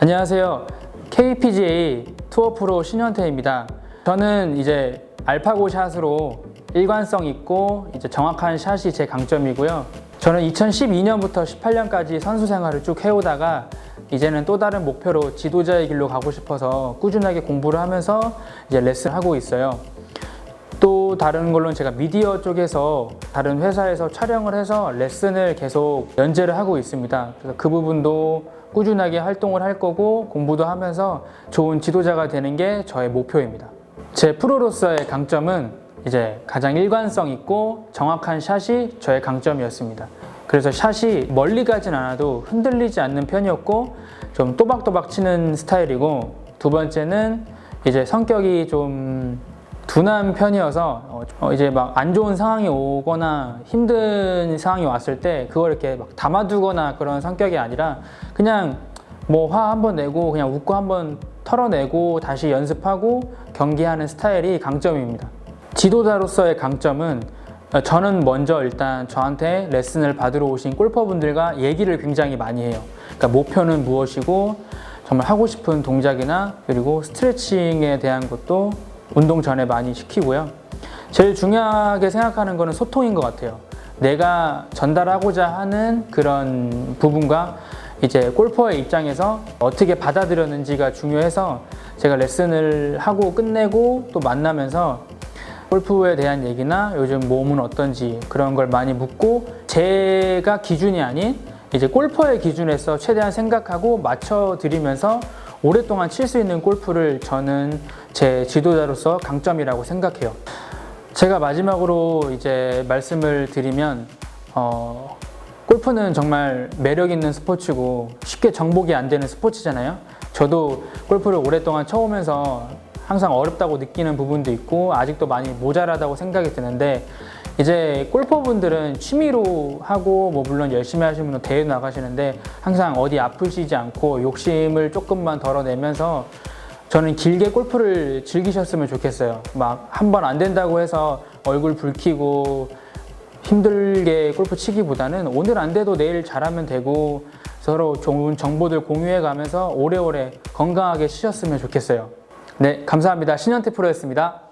안녕하세요. KPGA 투어 프로 신현태입니다. 저는 이제 알파고 샷으로 일관성 있고 이제 정확한 샷이 제 강점이고요. 저는 2012년부터 18년까지 선수 생활을 쭉 해오다가 이제는 또 다른 목표로 지도자의 길로 가고 싶어서 꾸준하게 공부를 하면서 이제 레슨을 하고 있어요. 또 다른 걸로는 제가 미디어 쪽에서 다른 회사에서 촬영을 해서 레슨을 계속 연재를 하고 있습니다. 그래서 그 부분도 꾸준하게 활동을 할 거고 공부도 하면서 좋은 지도자가 되는 게 저의 목표입니다. 제 프로로서의 강점은 이제 가장 일관성 있고 정확한 샷이 저의 강점이었습니다. 그래서 샷이 멀리 가진 않아도 흔들리지 않는 편이었고 좀 또박또박 치는 스타일이고 두 번째는 이제 성격이 좀 둔한 편이어서 어, 어, 이제 막 안 좋은 상황이 오거나 힘든 상황이 왔을 때 그걸 이렇게 막 담아두거나 그런 성격이 아니라 그냥 뭐 화 한번 내고 그냥 웃고 한번 털어내고 다시 연습하고 경기하는 스타일이 강점입니다. 지도자로서의 강점은 어, 저는 먼저 일단 저한테 레슨을 받으러 오신 골퍼분들과 얘기를 굉장히 많이 해요. 그러니까 목표는 무엇이고 정말 하고 싶은 동작이나 그리고 스트레칭에 대한 것도 운동 전에 많이 시키고요. 제일 중요하게 생각하는 거는 소통인 것 같아요. 내가 전달하고자 하는 그런 부분과 이제 골퍼의 입장에서 어떻게 받아들였는지가 중요해서 제가 레슨을 하고 끝내고 또 만나면서 골프에 대한 얘기나 요즘 몸은 어떤지 그런 걸 많이 묻고 제가 기준이 아닌 이제 골퍼의 기준에서 최대한 생각하고 맞춰 드리면서 오랫동안 칠 수 있는 골프를 저는 제 지도자로서 강점이라고 생각해요. 제가 마지막으로 이제 말씀을 드리면 어, 골프는 정말 매력 있는 스포츠고 쉽게 정복이 안 되는 스포츠잖아요. 저도 골프를 오랫동안 쳐오면서 항상 어렵다고 느끼는 부분도 있고 아직도 많이 모자라다고 생각이 드는데 이제 골퍼분들은 취미로 하고 뭐 물론 열심히 하시는 분은 대회 나가시는데 항상 어디 아프시지 않고 욕심을 조금만 덜어내면서 저는 길게 골프를 즐기셨으면 좋겠어요. 막 한 번 안 된다고 해서 얼굴 붉히고 힘들게 골프 치기보다는 오늘 안 돼도 내일 잘하면 되고 서로 좋은 정보들 공유해 가면서 오래오래 건강하게 치셨으면 좋겠어요. 네, 감사합니다. 신현태 프로였습니다.